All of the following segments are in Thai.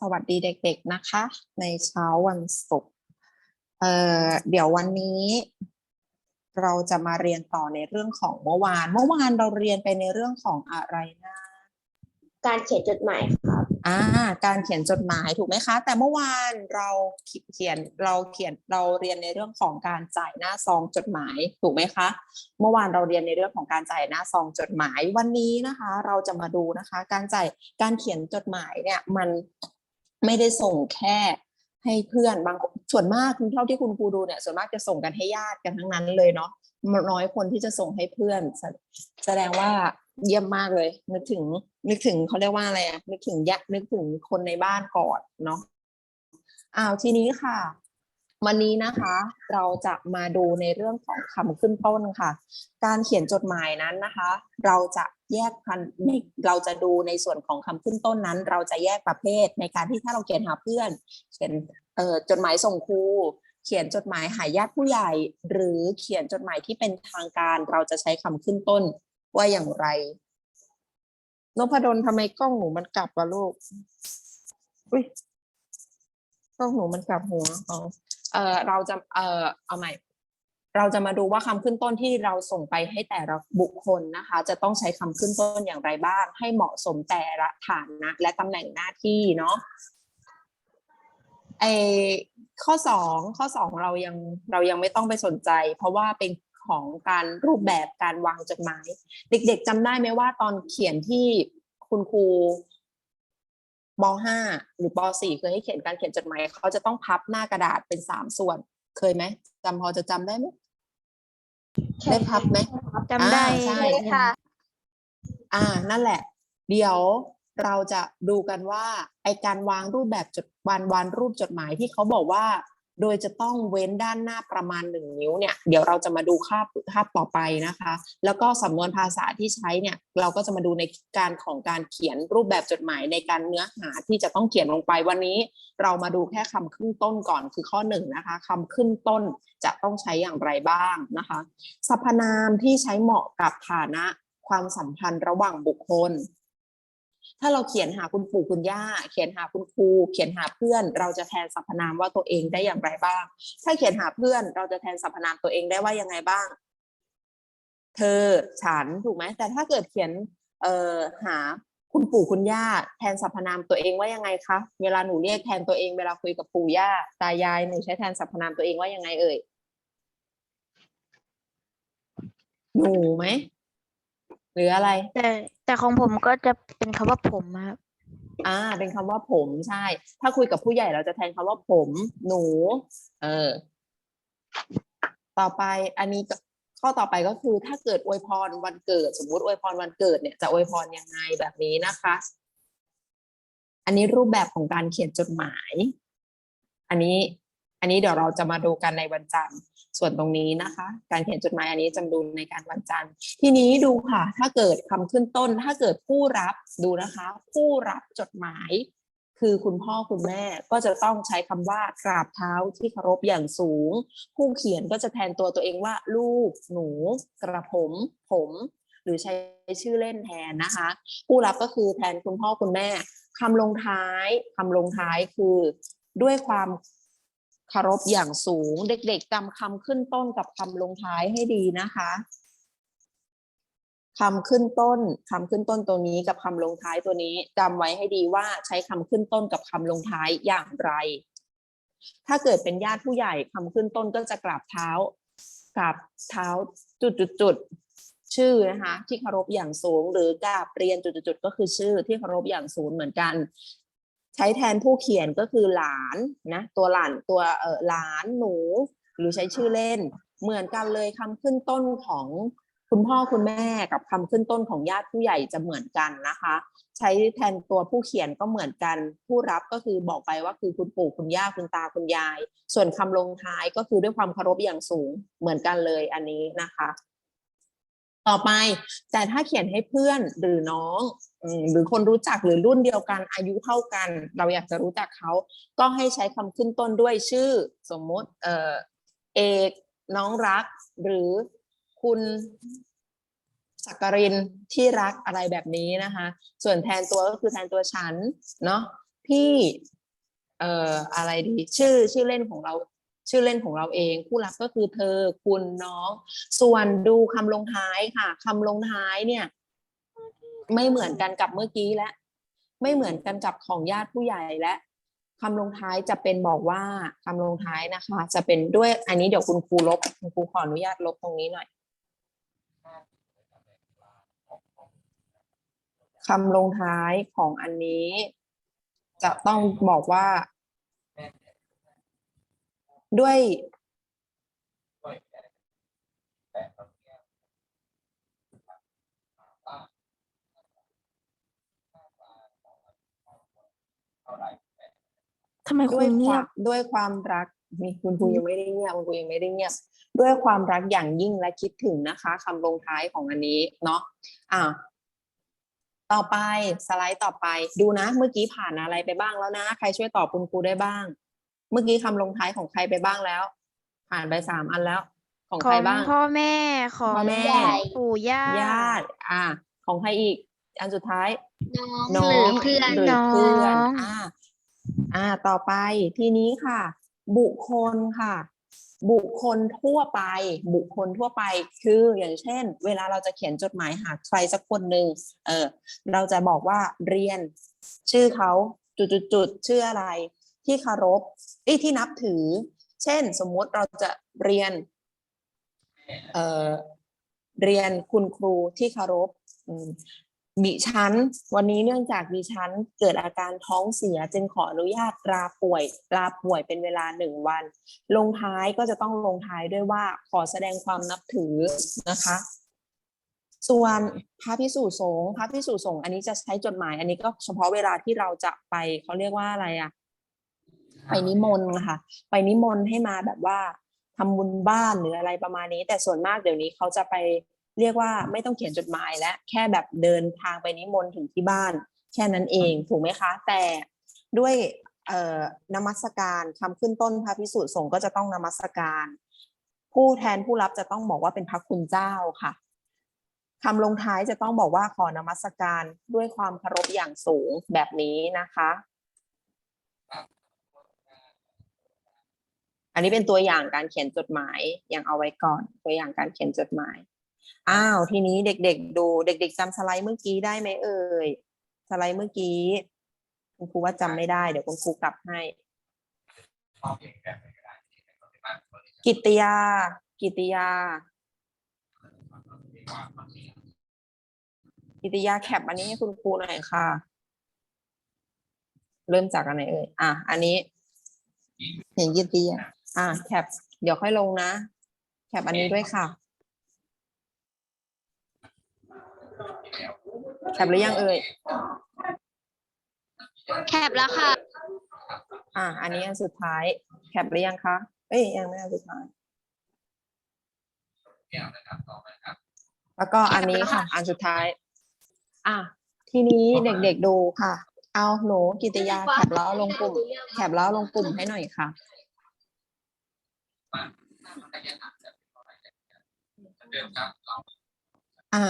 สวัสดีเด็กๆนะคะ ในเช้าวันศุกร์เอ่อเดี๋ยววันนี้ เราจะมาเรียนต่อในเรื่องของเมื่อวาน เมื่อวานเราเรียนไปในเรื่องของอะไรนะการเขียนจดหมายครับอ่า การเขียนจดหมายถูกไหมคะ แต่เมื่อวานเราเขียนเราเขียนเราเรียนในเรื่องของการจ่ายหน้าซองจดหมายถูกไหมคะ เมื่อวานเราเรียนในเรื่องของการจ่ายหน้าซองจดหมายวันนี้นะคะ เราจะมาดูนะคะ การจ่ายการเขียนจดหมายเนี่ยมัน ไม่ได้ส่งแค่ให้เพื่อนบางส่วนมากเท่าที่คุณครูดูเนี่ยส่วนมากจะส่งกันให้ญาติกันทั้งนั้นเลยเนาะน้อยคนที่จะส่งให้เพื่อนแสแสดงว่าเยี่ยมมากเลย นึกถึง นึกถึงเขาเรียกว่าอะไรอะนึกถึงยะนึกถึงคนในบ้านก่อนเนาะอ้าวทีนี้ค่ะ วันนี้นะคะ เราจะมาดูในเรื่องของคำขึ้นต้นค่ะ การเขียนจดหมายนั้นนะคะ เราจะ แยกพันในเราจะดูในส่วนของคำขึ้นต้นนั้น เราจะแยกประเภทในการที่ถ้าเราเขียนหาเพื่อน เขียนเอ่อจดหมายส่งครูเขียนจดหมายหาญาติผู้ใหญ่ หรือเขียนจดหมายที่เป็นทางการ เราจะใช้คำขึ้นต้นว่าอย่างไรนพดลทำไมกล้องหนูมันกลับวะลูกอุ้ยกล้องหนูมันกลับหัวอ๋อเออเราจะเออเอาใหม่ เราจะมาดูว่าคำขึ้นต้นที่เราส่งไปให้แต่ละบุคคลนะคะ จะต้องใช้คำขึ้นต้นอย่างไรบ้าง ให้เหมาะสมแต่ละฐานะ และตำแหน่งหน้าที่เนาะไอข้อสองข้อสองเรายังเรายังไม่ต้องไปสนใจ เพราะว่าเป็นของการรูปแบบการวางจดหมาย เด็กๆจำได้ไหมว่าตอนเขียนที่คุณครูป .5 หรือป .4 เคยให้เขียนการเขียนจดหมายเขาจะต้องพับหน้ากระดาษเป็นสามส่วน เคยไหมจำพอจะจำได้ไหม ได้พับไหม จำได้อ่าใช่ ค่ะ อ่า นั่นแหละ เดี๋ยวเราจะดูกันว่า ไอการวางรูปแบบจดวานวานรูปจดหมายที่เขาบอกว่า โดยจะต้องเว้นด้านหน้าประมาณหนึ่งนิ้วเนี่ยเดี๋ยวเราจะมาดูคาบคาบต่อไปนะคะ แล้วก็สำนวนภาษาที่ใช้เนี่ยเราก็จะมาดูในการของการเขียนรูปแบบจดหมายในการเนื้อหาที่จะต้องเขียนลงไปวันนี้ เรามาดูแค่คำขึ้นต้นก่อนคือข้อหนึ่งนะคะคำขึ้นต้นจะต้องใช้อย่างไรบ้างนะคะสรรพนามที่ใช้เหมาะกับฐานะความสัมพันธ์ระหว่างบุคคล ถ้าเราเขียนหาคุณปู่คุณย่า เขียนหาคุณครู เขียนหาเพื่อน เราจะแทนสรรพนามว่าตัวเองได้อย่างไรบ้าง ถ้าเขียนหาเพื่อน เราจะแทนสรรพนามตัวเองได้ว่ายังไงบ้าง เธอฉันถูกไหมแต่ถ้าเกิดเขียนเอ่อหาคุณปู่คุณย่าแทนสรรพนามตัวเองว่ายังไงคะเวลาหนูเรียกแทนตัวเองเวลาคุยกับปู่ย่าตายายหนูใช้แทนสรรพนามตัวเองว่ายังไงเอ่ยหนูไหมหรืออะไรแต่ แต่ของผมก็จะเป็นคำว่าผมครับ อ่า เป็นคำว่าผมใช่ ถ้าคุยกับผู้ใหญ่เราจะแทนคำว่าผม หนู เออ ต่อไปอันนี้ก็ข้อต่อไปก็คือ ถ้าเกิดอวยพรวันเกิด สมมุติอวยพรวันเกิดเนี่ยจะอวยพรยังไงแบบนี้นะคะ อันนี้รูปแบบของการเขียนจดหมาย อันนี้ อันนี้เดี๋ยวเราจะมาดูกันในวันจันทร์ส่วนตรงนี้นะคะ การเขียนจดหมายอันนี้จำดูในการวันจันทร์ ทีนี้ดูค่ะ ถ้าเกิดคำขึ้นต้น ถ้าเกิดผู้รับดูนะคะ ผู้รับจดหมาย คือคุณพ่อคุณแม่ก็จะต้องใช้คำว่ากราบเท้าที่เคารพอย่างสูง ผู้เขียนก็จะแทนตัวตัวเองว่า ลูก หนู กระผม ผม หรือใช้ชื่อเล่นแทนนะคะ ผู้รับก็คือแทนคุณพ่อคุณแม่คำลงท้ายคำลงท้ายคือด้วยความ คารพอย่างสูง เด็กๆจำคำขึ้นต้นกับคำลงท้ายให้ดีนะคะคำขึ้นต้นคำขึ้นต้นตัวนี้กับคำลงท้ายตัวนี้จำไว้ให้ดีว่าใช้คำขึ้นต้นกับคำลงท้ายอย่างไร ถ้าเกิดเป็นญาติผู้ใหญ่คำขึ้นต้นก็จะกราบเท้ากราบเท้าจุดจุดจุดชื่อนะคะที่เคารพอย่างสูง หรือกราบเรียนจุดจุดๆก็คือชื่อที่เคารพอย่างสูงเหมือนกัน ใช้แทนผู้เขียนก็คือหลานนะตัวหลานตัวเออหลานหนู หรือใช้ชื่อเล่น เหมือนกันเลยคำขึ้นต้นของคุณพ่อคุณแม่กับคำขึ้นต้นของญาติผู้ใหญ่จะเหมือนกันนะคะ ใช้แทนตัวผู้เขียนก็เหมือนกัน ผู้รับก็คือบอกไปว่าคือคุณปู่คุณย่าคุณตาคุณยาย ส่วนคำลงท้ายก็คือด้วยความเคารพอย่างสูงเหมือนกันเลยอันนี้นะคะ ต่อไปแต่ถ้าเขียนให้เพื่อนหรือน้องหรือคนรู้จักหรือรุ่นเดียวกันอายุเท่ากัน เราอยากจะรู้จักเขาก็ให้ใช้คำขึ้นต้นด้วยชื่อ สมมติเออเอกน้องรัก หรือคุณสักกรินที่รักอะไรแบบนี้นะคะ ส่วนแทนตัวก็คือแทนตัวฉันเนาะพพี่เอ่ออะไรดี ชื่อชื่อเล่นของเรา ชื่อเล่นของเราเองผู้รับก็คือเธอคุณน้อง ส่วนดูคำลงท้ายค่ะคำลงท้ายเนี่ย ไม่เหมือนกันกับเมื่อกี้และ ไม่เหมือนกันกับของญาติผู้ใหญ่และคำลงท้ายจะเป็นบอกว่าคำลงท้ายนะคะ จะเป็นด้วยอันนี้เดี๋ยวคุณครูลบคุณครูขออนุญาตลบตรงนี้หน่อยคำลงท้ายของอันนี้ จะต้องบอกว่า ด้วย ทำไมคด้รูวยคเงีวายมบด้วยความรักนี่คุณครูยังไม่ได้เงียบคุณครูยังไม่ได้เงียบ ด้วยความรักอย่างยิ่งและคิดถึงนะคะคำลงท้ายของอันนี้เนาะอ่าต่อไปสไลด์ต่อไปดูนะ เมื่อกี้ผ่านอะไรไปบ้างแล้วนะ ใครช่วยตอบคุณครูได้บ้าง เมื่อกี้คำลงท้ายของใครไปบ้างแล้ว ผ่านไปสามอันแล้ว ของขใครองบ้าง พ่อแม่ของพ่อแม่ ปู่ย่า ญาติ อ่า ของใครอีก อันสุดท้าย น้องน้องหรือเพื่อน หรือเพื่อนน้อง อ่า อ่า ต่อไปทีนี้ค่ะ บุคคลค่ะ บุคคลทั่วไป บุคคลทั่วไปคืออย่างเช่น เวลาเราจะเขียนจดหมายหาใครสักคนหนึ่งเออ เราจะบอกว่าเรียน ชื่อเขาจุดๆๆชื่ออะไร ที่คารพเอ้ที่นับถือ เช่น สมมุติเราจะเรียนเออเรียนคุณครูที่คารพอืมดิฉัน วันนี้เนื่องจากดิฉันเกิดอาการท้องเสียจึงขออนุญาตลาป่วยลาป่วยเป็นเวลาหนึ่งวัน ลงท้ายก็จะต้องลงท้ายด้วยว่าขอแสดงความนับถือนะคะ ส่วนพระพิสุสงฆ์พระพิสุสงฆ์อันนี้จะใช้จดหมาย อันนี้ก็เฉพาะเวลาที่เราจะไปเขาเรียกว่าอะไรอะ ไปนิมนต์ค่ะ ไปนิมนต์ให้มาแบบว่าทำบุญบ้านหรืออะไรประมาณนี้ แต่ส่วนมากเดี๋ยวนี้เขาจะไปเรียกว่าไม่ต้องเขียนจดหมายและแค่แบบเดินทางไปนิมนต์ถึงที่บ้าน แค่นั้นเองถูกไหมคะ แต่ด้วยเอ่อนมัสการคำขึ้นต้นพระพิสุสงฆ์ก็จะต้องนมัสการ ผู้แทนผู้รับจะต้องบอกว่าเป็นพระคุณเจ้าค่ะคำลงท้ายจะต้องบอกว่าขอนมัสการด้วยความเคารพอย่างสูงแบบนี้นะคะ นนี้เป็นตัวอย่างการเขียนจดหมายยังเอาไว้ก่อน ตัวอย่างการเขียนจดหมาย อ้าวทีนี้เด็กๆดูเด็ก ๆจำสไลด์เมื่อกี้ได้ไหมเอ่ยสไลด์เมื่อกี้ คุณครูว่าจำไม่ได้เดี๋ยวคุณครูกลับให้ กิติยา กิติยา กิติยาแคปอันนี้ให้คุณครูหน่อยค่ะ เริ่มจากอันไหนเอ่ยอะอันนี้เห็นกิตติยา อะแคปเดี๋ยวค่อยลงนะ แคปอันนี้ด้วยค่ะ แคปหรือยังเอ่ยแคปแล้วค่ะ อะอันนี้อันสุดท้าย แคปหรือยังคะ เอ้ยยังไม่อันสุดท้ายแล้วก็อันนี้ค่ะ อันสุดท้าย อะ ทีนี้เด็กๆดูค่ะ เอาหนูกิตติยาแคปแล้วลงกลุ่ม แคปแล้วลงกลุ่มให้หน่อยค่ะ อ่า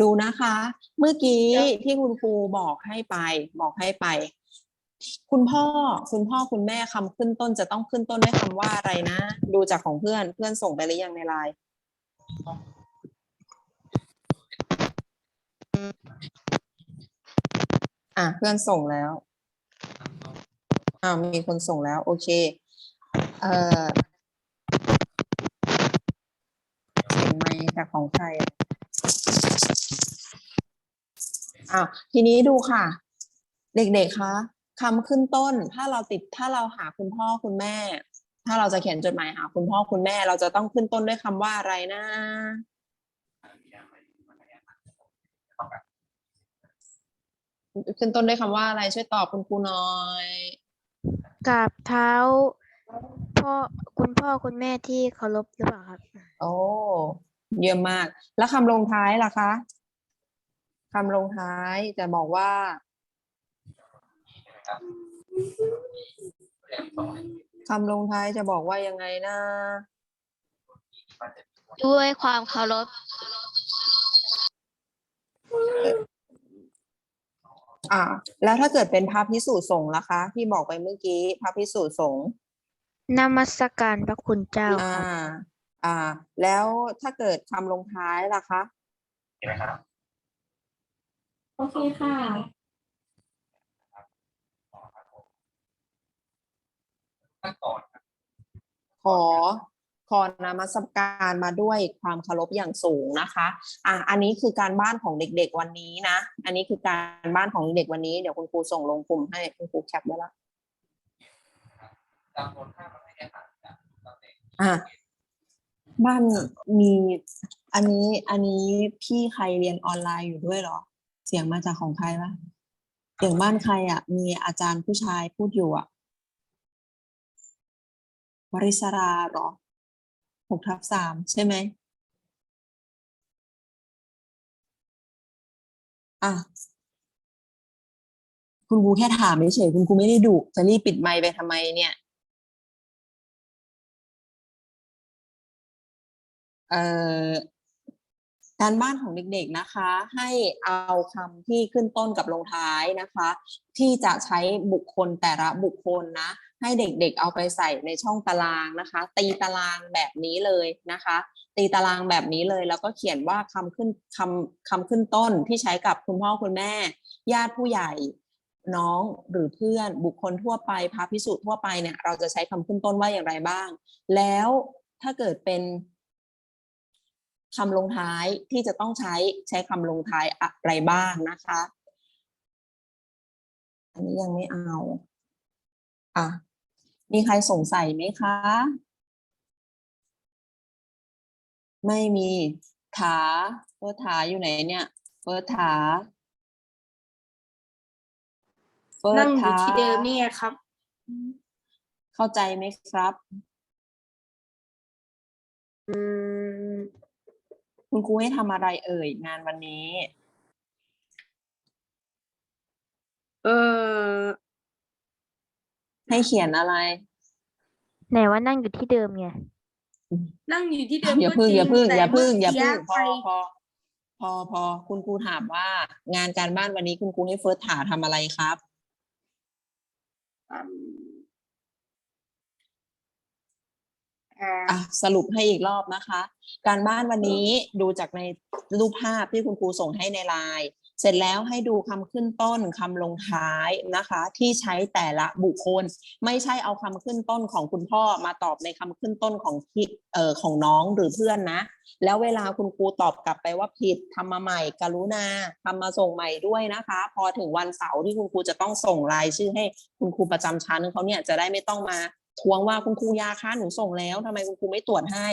ดูนะคะ เมื่อกี้ที่คุณครูบอกให้ไป บอกให้ไป คุณพ่อคุณพ่อคุณแม่คำขึ้นต้นจะต้องขึ้นต้นด้วยคำว่าอะไรนะ ดูจากของเพื่อนเพื่อนส่งไปหรือยังในไลน์อะเพื่อนส่งแล้วอ่ามีคนส่งแล้ว โอเค เอ่อเสียงไมค์จากของใครอะอ้าวทีนี้ดูค่ะ เด็กๆคะคำขึ้นต้น ถ้าเราติดถ้าเราหาคุณพ่อคุณแม่ ถ้าเราจะเขียนจดหมายหาคุณพ่อคุณแม่ เราจะต้องขึ้นต้นด้วยคำว่าอะไรนะขึ้นต้นด้วยคำว่าอะไรช่วยตอบคุณครูหน่อยกราบเท้าพ่อคุณพ่อคุณแม่ที่เคารพหรือเปล่าครับ โอ้ เยี่ยมมาก แล้วคำลงท้ายล่ะคะคำลงท้ายจะบอกว่าคำลงท้ายจะบอกว่ายังไงนะด้วยความเคารพเอ่า แล้วถ้าเกิดเป็นพระพิสูจน์สงฆ์ล่ะคะ ที่บอกไปเมื่อกี้พระพิสูจน์สงฆ์นมัสการพระคุณเจ้าอ่าครับ อ่า แล้วถ้าเกิดคำลงท้ายล่ะคะเห็นไหมครับโอเคค่ะขั้นตอนครับขอขอนมัสการมาด้วยความเคารพอย่างสูงนะคะ อะอันนี้คือการบ้านของเด็ก ๆวันนี้นะ อันนี้คือการบ้านของเด็กวันนี้เดี๋ยวคุณครูส่งลงกลุ่มให้คุณครูแคปไว้แล้วจำนวนค่ามันไม่ได้ต่างจากตำแหน่งอะ บ้านมีอันนี้อันนี้พี่ใครเรียนออนไลน์อยู่ด้วยเหรอ เสียงมาจากของใครวะเสียงบ้านใครอะ มีอาจารย์ผู้ชายพูดอยู่อะวริศราเหรอหกทับสามใช่ไหมอะคุณครูแค่ถามเฉยคุณครูไม่ได้ดุจะรีบปิดไมค์ไปทำไมเนี่ย การบ้านของเด็กๆนะคะ ให้เอาคำที่ขึ้นต้นกับลงท้ายนะคะ ที่จะใช้บุคคลแต่ละบุคคลนะ ให้เด็กๆเอาไปใส่ในช่องตารางนะคะ ตีตารางแบบนี้เลยนะคะ ตีตารางแบบนี้เลย แล้วก็เขียนว่าคำขึ้นคำคำขึ้นต้นที่ใช้กับคุณพ่อคุณแม่ ญาติผู้ใหญ่น้องหรือเพื่อนบุคคลทั่วไปพระพิสุทั่วไปเนี่ย เราจะใช้คำขึ้นต้นว่าอย่างไรบ้าง แล้วถ้าเกิดเป็น คำลงท้ายที่จะต้องใช้ใช้คำลงท้ายอะไรบ้างนะคะ อันนี้ยังไม่เอาอะมีใครสงสัยไหมคะ ไม่มีถาเฟิร์สถาอยู่ไหนเนี่ยเฟิร์สถาเฟิร์สนั่งอยู่ถาที่เดิมนี่ไงครับ เข้าใจไหมครับ อืม คุณครูให้ทำอะไรเอ่ยงานวันนี้ เออ ให้เขียนอะไร ไหนว่านั่งอยู่ที่เดิมไง นั่งอยู่ที่เดิมอย่าก็พึ่งจริอย่างพึ่งแต่อย่าพึ่งอย่าเมื่พึ่งกี้พอใครพอพอพอคุณครูถามว่า งานการบ้านวันนี้คุณครูให้เฟิร์สถาทำอะไรครับ อะสรุปให้อีกรอบนะคะ การบ้านวันนี้ดูจากในรูปภาพที่คุณครูส่งให้ในไลน์เสร็จแล้วให้ดูคำขึ้นต้นคำลงท้ายนะคะ ที่ใช้แต่ละบุคคล ไม่ใช่เอาคำขึ้นต้นของคุณพ่อมาตอบในคำขึ้นต้นของที่เอ่อของน้องหรือเพื่อนนะ แล้วเวลาคุณครูตอบกลับไปว่าผิดทำมาใหม่ กรุณาทำมาส่งใหม่ด้วยนะคะ พอถึงวันเสาร์ที่คุณครูจะต้องส่งรายชื่อให้คุณครูประจำชั้นเขาเนี่ยจะได้ไม่ต้องมา ทวงว่าคุณครูยาคะหนูส่งแล้วทำไมคุณครูไม่ตรวจให้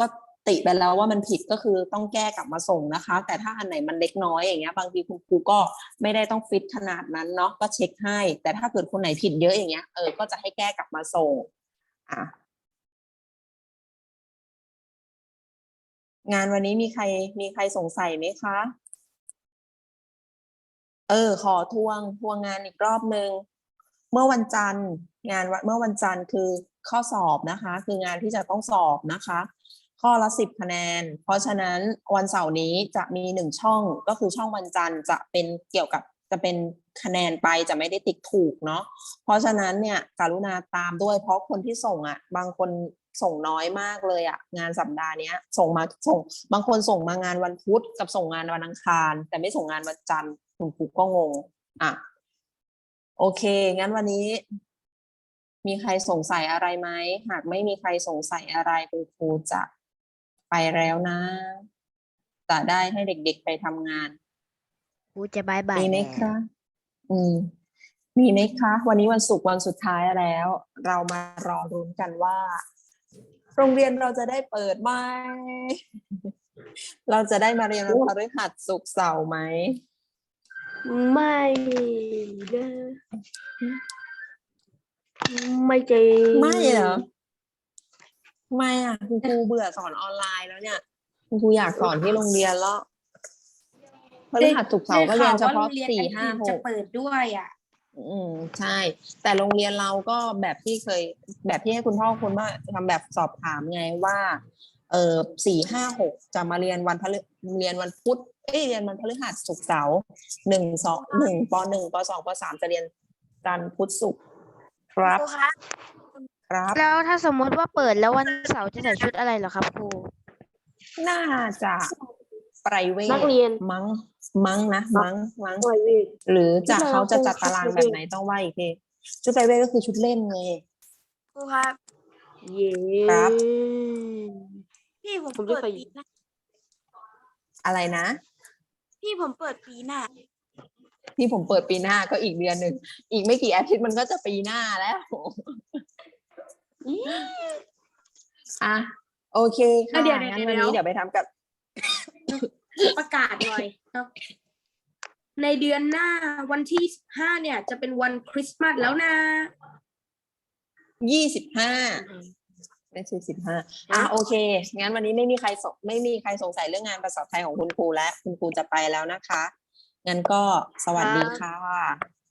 ก็ติไปแล้วว่ามันผิดก็คือต้องแก้กลับมาส่งนะคะ แต่ถ้าอันไหนมันเล็กน้อยอย่างเงี้ย บางทีคุณครูก็ไม่ได้ต้องฟิตขนาดนั้นเนาะก็เช็คให้ แต่ถ้าเกิดคนไหนผิดเยอะอย่างเงี้ยเออก็จะให้แก้กลับมาส่งอะงานวันนี้มีใครมีใครสงสัยไหมคะ เออ ขอทวงทวงงานอีกรอบนึง เมื่อวันจันทร์งานเมื่อวันจันทร์คือข้อสอบนะคะ คืองานที่จะต้องสอบนะคะ ข้อละสิบคะแนน เพราะฉะนั้นวันเสาร์นี้จะมีหนึ่งช่องก็คือช่องวันจันทร์จะเป็นเกี่ยวกับจะเป็นคะแนนไปจะไม่ได้ติ๊กถูกเนาะเพราะฉะนั้นเนี่ยกรุณาตามด้วย เพราะคนที่ส่งอะ บางคนส่งน้อยมากเลยอะ งานสัปดาห์นี้ส่งมาส่ง บางคนส่งมางานวันพุธกับส่งงานวันอังคาร แต่ไม่ส่งงานวันจันทร์คุณครูก็งงอะ โอเค งั้นวันนี้ มีใครสงสัยอะไรไหม หากไม่มีใครสงสัยอะไรคุณครูจะไปแล้วนะ จะได้ให้เด็กๆไปทำงานกูจะบายบายมีไหมแล้วคะอืม มีไหมคะ วันนี้วันศุกร์วันสุดท้ายแล้ว เรามารอรุ้นกันว่า โรงเรียนเราจะได้เปิดไหม เราจะได้มาเรียนวันพฤหัสศุกร์เสาร์ไหม ไม่เด้ อไม่ใจไม่เหรอไม่อะคุณครูเบื่อสอนออนไลน์แล้วเนี่ยคุณครูอยากสอนที่โรงเรียนแล้วพฤหัสศุกร์เสาร์ก็เรียนเฉพาะได้ข่วว่โรงรียนสี่อื่นห้าหจะกเปิดด้วยอะ อืมใช่ แต่โรงเรียนเราก็แบบที่เคย แบบที่ให้คุณพ่อคุณว่าทำแบบสอบถามไงว่า เออสี่ห้าหกจะมาเรียนวันพฤเรียนวันพุธเอ้ยเรียนวันพฤหัสศุกร์เสาร์หนึ่งสองหนึ่งปหนึ่งปสองปสามจะเรียนจันทร์พุธศุกร์ ครับครูครับครับ แล้วถ้าสมมติว่าเปิดแล้ววันเสาร์จะใส่ชุดอะไรเหรอครับครู น่าจะไพรเวทนักเรียน มั้งมั้งนะมั้งมั้งปล่อยเวทหรือจะชุดอะไรเขาจะครูจัดตารางชุดแบบเล่นไหนต้องว่าอีกทีชุดไพรเวทก็คือชุดเล่นไง ครูครับ เย้ครับ พี่ผมผมจะเปิดใส่ ปีหน้าอะไรนะ พี่ผมเปิดปีหน้า ที่ผมเปิดปีหน้าก็อีกเดือนหนึ่งอีกไม่กี่อาทิตย์มันก็จะปีหน้าแล้วอะโอเคค่ะอะเดี๋ยวงั้นเดี๋ยววันเดี๋ยวนี้เดี๋ยวไปทำกับ ประกาศหน่อยเนาะในเดือนหน้าวันที่ห้าเนี่ย จะเป็นวันคริสต์มาสแล้วนะยี่สิบห้าไม่ใช่สิบห้าอะโอเค งั้นวันนี้ไม่มีใครสงไม่มีใครสงสัยเรื่องงานภาษาไทยของคุณครูแล้วคุณครูจะไปแล้วนะคะ งั้นก็สวัสดีค่ะ